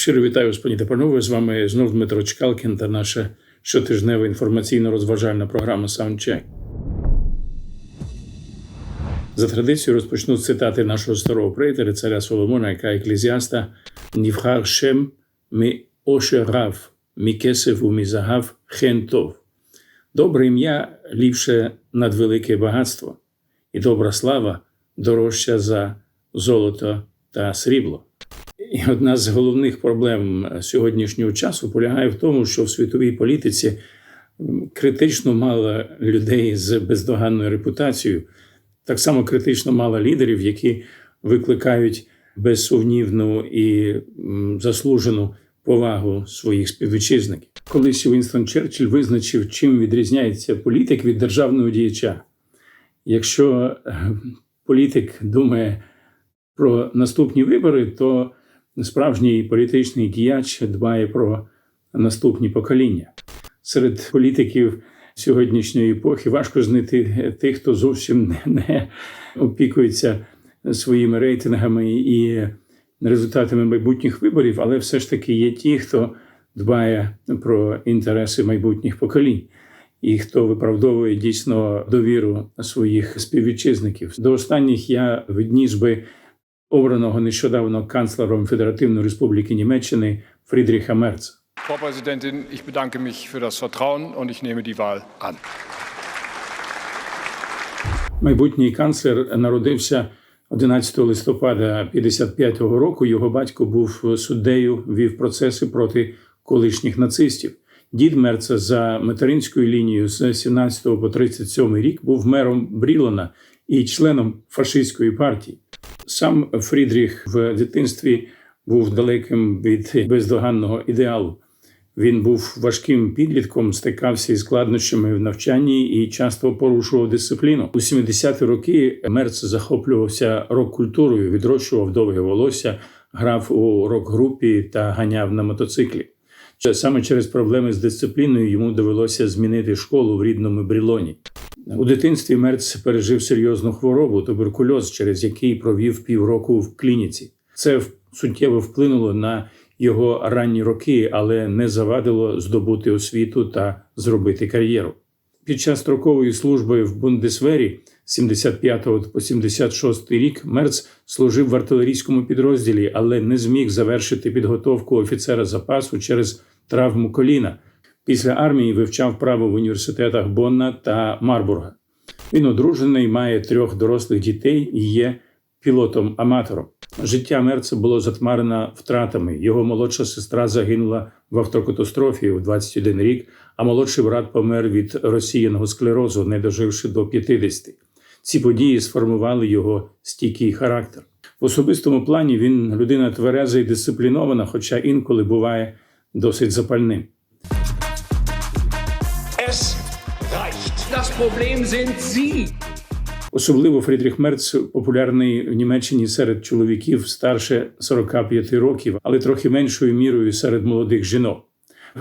Щиро вітаю, господі та панове. З вами знов Дмитро Чкалкін та наша щотижнева інформаційно-розважальна програма Soundcheck. За традицією розпочну з цитати нашого старого приятеля, царя Соломона, яка еклезіаста Нівхар Шем мі ошерав, мі кесев у мі загав хен тов. Добре ім'я ліпше над велике багатство, і добра слава дорожча за золото та срібло. Одна з головних проблем сьогоднішнього часу полягає в тому, що в світовій політиці критично мало людей з бездоганною репутацією, так само критично мало лідерів, які викликають безсумнівну і заслужену повагу своїх співвітчизників. Колись Вінстон Черчилль визначив, чим відрізняється політик від державного діяча. Якщо е, політик думає про наступні вибори, то справжній політичний діяч дбає про наступні покоління. Серед політиків сьогоднішньої епохи важко знайти тих, хто зовсім не, опікується своїми рейтингами і результатами майбутніх виборів, але все ж таки є ті, хто дбає про інтереси майбутніх поколінь. І хто виправдовує дійсно довіру своїх співвітчизників. До останніх я відніс би обраного нещодавно канцлером Федеративної Республіки Німеччини Фрідріха Мерца. Frau Präsidentin, ich bedanke mich für das Vertrauen und ich nehme die Wahl an. Майбутній канцлер народився 11 листопада 55-го року. Його батько був суддею, вів процеси проти колишніх нацистів. Дід Мерца за материнською лінією з 17 по 37 рік був мером Брілона і членом фашистської партії. Сам Фрідріх в дитинстві був далеким від бездоганного ідеалу. Він був важким підлітком, стикався із складнощами в навчанні і часто порушував дисципліну. У 70-ті роки Мерц захоплювався рок-культурою, відрощував довге волосся, грав у рок-групі та ганяв на мотоциклі. Саме через проблеми з дисципліною йому довелося змінити школу в рідному Брілоні. У дитинстві Мерц пережив серйозну хворобу туберкульоз, через який провів півроку в клініці. Це суттєво вплинуло на його ранні роки, але не завадило здобути освіту та зробити кар'єру. Під час строкової служби в Бундесвері з 75 по 76 рік Мерц служив в артилерійському підрозділі, але не зміг завершити підготовку офіцера запасу через травму коліна. Після армії вивчав право в університетах Бонна та Марбурга. Він одружений, має трьох дорослих дітей і є пілотом-аматором. Життя Мерца було затмарено втратами. Його молодша сестра загинула в автокатастрофі у 21 рік, а молодший брат помер від розсіяного склерозу, не доживши до 50. Ці події сформували його стійкий характер. В особистому плані він людина твереза і дисциплінована, хоча інколи буває досить запальним. Problem sind Sie. Особливо Фрідріх Мерц популярний в Німеччині серед чоловіків старше 45 років, але трохи меншою мірою серед молодих жінок.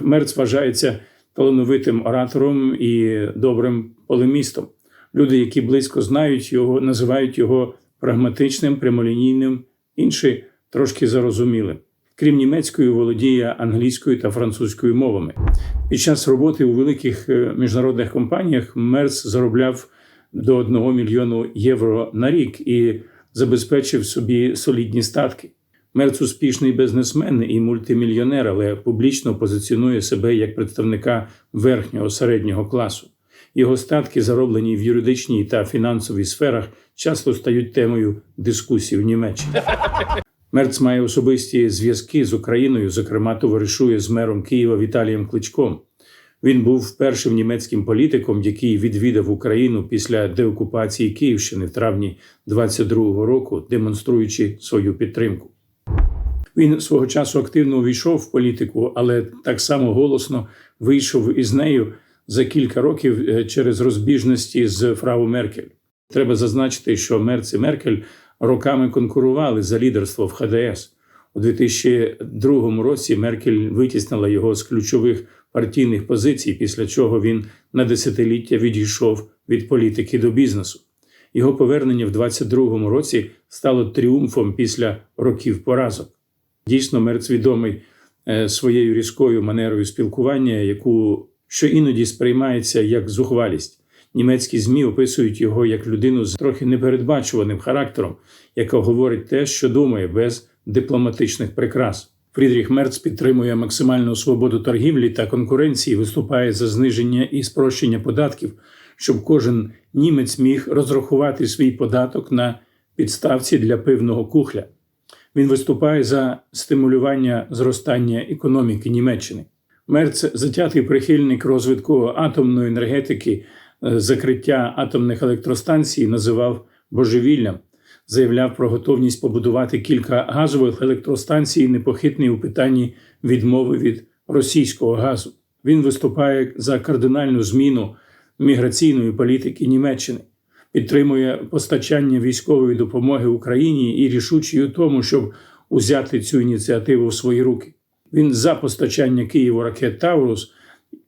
Мерц вважається талановитим оратором і добрим полемістом. Люди, які близько знають його, називають його прагматичним, прямолінійним, інші трошки зарозумілим. Крім німецької, володіє англійською та французькою мовами. Під час роботи у великих е, міжнародних компаніях Мерц заробляв до 1 мільйону євро на рік і забезпечив собі солідні статки. Мерц успішний бізнесмен і мультимільйонер, але публічно позиціонує себе як представника верхнього середнього класу. Його статки, зароблені в юридичній та фінансовій сферах, часто стають темою дискусій в Німеччині. Мерц має особисті зв'язки з Україною, зокрема, товаришує з мером Києва Віталієм Кличком. Він був першим німецьким політиком, який відвідав Україну після деокупації Київщини в травні 22-го року, демонструючи свою підтримку. Він свого часу активно увійшов в політику, але так само голосно вийшов із нею за кілька років е, через розбіжності з фрау Меркель. Треба зазначити, що Мерц і Меркель роками конкурували за лідерство в ХДС. У 2002 році Меркель витіснила його з ключових партійних позицій, після чого він на десятиліття відійшов від політики до бізнесу. Його повернення в 22-му році стало тріумфом після років поразок. Дійсно, Мерц відомий е, своєю різкою манерою спілкування, яку що іноді сприймається як зухвалість. Німецькі ЗМІ описують його як людину з трохи непередбачуваним характером, яка говорить те, що думає, без дипломатичних прикрас. Фрідріх Мерц підтримує максимальну свободу торгівлі та конкуренції, виступає за зниження і спрощення податків, щоб кожен німець міг розрахувати свій податок на підставці для пивного кухля. Він виступає за стимулювання зростання економіки Німеччини. Мерц затятий прихильник розвитку атомної енергетики, закриття атомних електростанцій називав божевіллям, заявляв про готовність побудувати кілька газових електростанцій, непохитний у питанні відмови від російського газу. Він виступає за кардинальну зміну міграційної політики Німеччини, підтримує постачання військової допомоги Україні і рішучий у тому, щоб узяти цю ініціативу в свої руки. Він за постачання Києву ракет Таурус,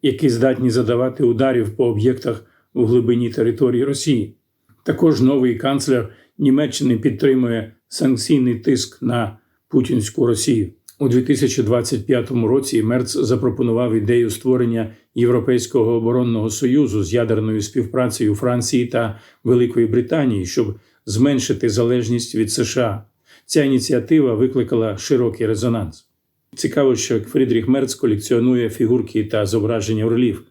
які здатні задавати ударів по об'єктах у глибині території Росії. Також новий канцлер Німеччини підтримує санкційний тиск на путінську Росію. У 2025 році Мерц запропонував ідею створення Європейського оборонного союзу з ядерною співпрацею Франції та Великої Британії, щоб зменшити залежність від США. Ця ініціатива викликала широкий резонанс. Цікаво, що Фрідріх Мерц колекціонує фігурки та зображення орлів.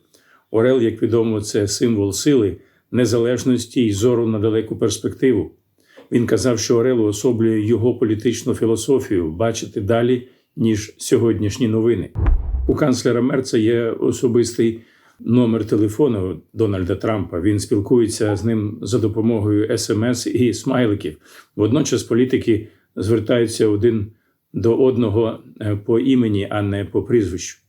Орел, як відомо, це символ сили, незалежності і зору на далеку перспективу. Він казав, що Орел уособлює його політичну філософію бачити далі, ніж сьогоднішні новини. У канцлера Мерца є особистий номер телефону Дональда Трампа. Він спілкується з ним за допомогою смс і смайликів. Водночас політики звертаються один до одного е, по імені, а не по прізвищу.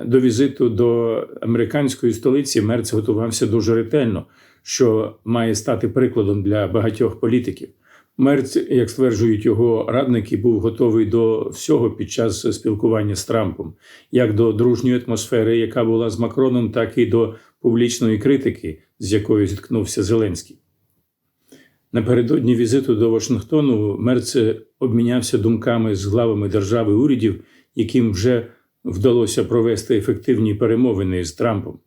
До візиту до американської столиці Мерц готувався дуже ретельно, що має стати прикладом для багатьох політиків. Мерц, як стверджують його радники, був готовий до всього під час спілкування з Трампом, як до дружньої атмосфери, яка була з Макроном, так і до публічної критики, з якою зіткнувся Зеленський. Напередодні візиту до Вашингтону Мерц обмінявся думками з главами держави урядів, яким вже вдалося провести ефективні перемовини з Трампом.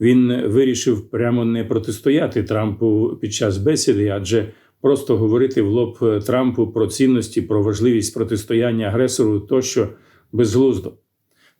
Він вирішив прямо не протистояти Трампу під час бесіди, адже просто говорити в лоб Трампу про цінності, про важливість протистояння агресору тощо безглуздо.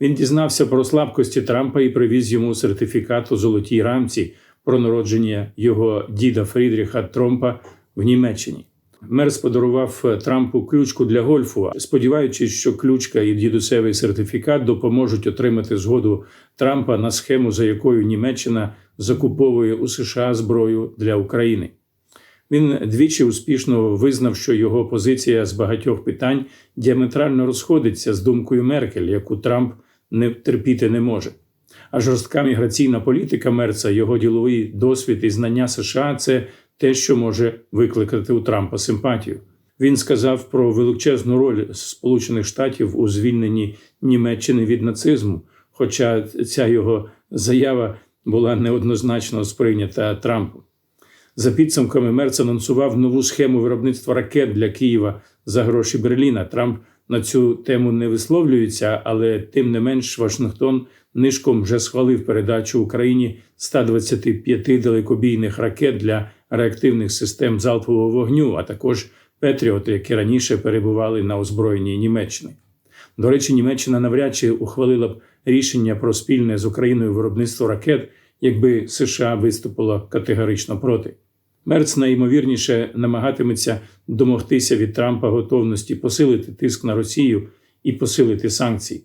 Він дізнався про слабкості Трампа і привіз йому сертифікат у золотій рамці про народження його діда Фрідріха Тромпа в Німеччині. Мерс подарував Трампу ключку для гольфу, сподіваючись, що ключка і дідусевий сертифікат допоможуть отримати згоду Трампа на схему, за якою Німеччина закуповує у США зброю для України. Він двічі успішно визнав, що його позиція з багатьох питань діаметрально розходиться з думкою Меркель, яку Трамп не терпіти не може. А жорстка міграційна політика Мерца, його діловий досвід і знання США це те, що може викликати у Трампа симпатію. Він сказав про величезну роль Сполучених Штатів у звільненні Німеччини від нацизму. Хоча ця його заява була неоднозначно сприйнята Трампом. За підсумками Мерц анонсував нову схему виробництва ракет для Києва за гроші Берліна. Трамп на цю тему не висловлюється, але тим не менш Вашингтон нишком вже схвалив передачу Україні 125 далекобійних ракет для реактивних систем залпового вогню, а також Петріоти, які раніше перебували на озброєнні Німеччини. До речі, Німеччина навряд чи ухвалила б рішення про спільне з Україною виробництво ракет, якби США виступило категорично проти. Мерц найімовірніше намагатиметься домогтися від Трампа готовності посилити тиск на Росію і посилити санкції.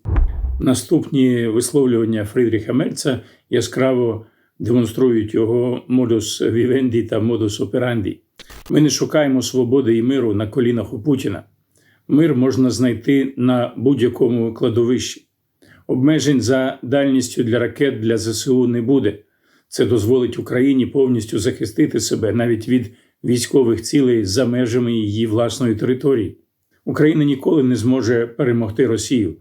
Наступні висловлювання Фрідріха Мерца яскраво демонструють його модус вівенді та модус операнді. Ми не шукаємо свободи і миру на колінах у Путіна. Мир можна знайти на будь-якому кладовищі. Обмежень за дальністю для ракет для ЗСУ не буде. Це дозволить Україні повністю захистити себе навіть від військових цілей за межами її власної території. Україна ніколи не зможе перемогти Росію.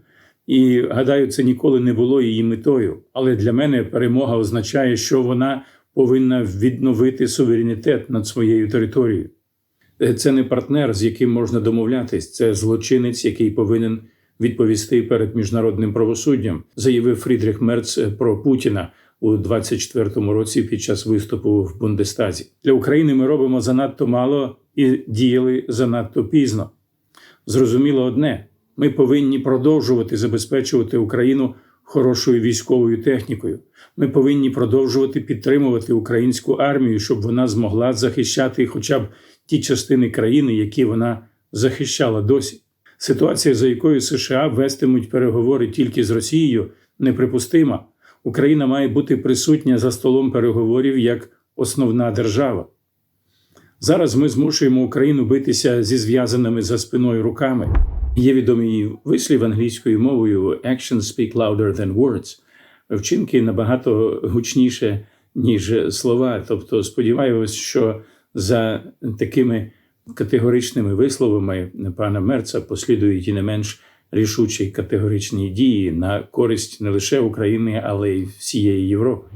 І гадаю, це ніколи не було її метою. Але для мене перемога означає, що вона повинна відновити суверенітет над своєю територією. Це не партнер, з яким можна домовлятись, це злочинець, який повинен відповісти перед міжнародним правосуддям, заявив Фрідріх Мерц про Путіна у 24-му році під час виступу в Бундестазі. Для України ми робимо занадто мало і діяли занадто пізно. Зрозуміло одне: ми повинні продовжувати забезпечувати Україну хорошою військовою технікою. Ми повинні продовжувати підтримувати українську армію, щоб вона змогла захищати хоча б ті частини країни, які вона захищала досі. Ситуація, за якою США вестимуть переговори тільки з Росією, неприпустима. Україна має бути присутня за столом переговорів як основна держава. Зараз ми змушуємо Україну битися зі зв'язаними за спиною руками. Є відомий вислів англійською мовою «Actions speak louder than words». Вчинки набагато гучніше, ніж слова. Тобто, сподіваюся, що за такими категоричними висловами пана Мерца послідують і не менш рішучі категоричні дії на користь не лише України, але й всієї Європи.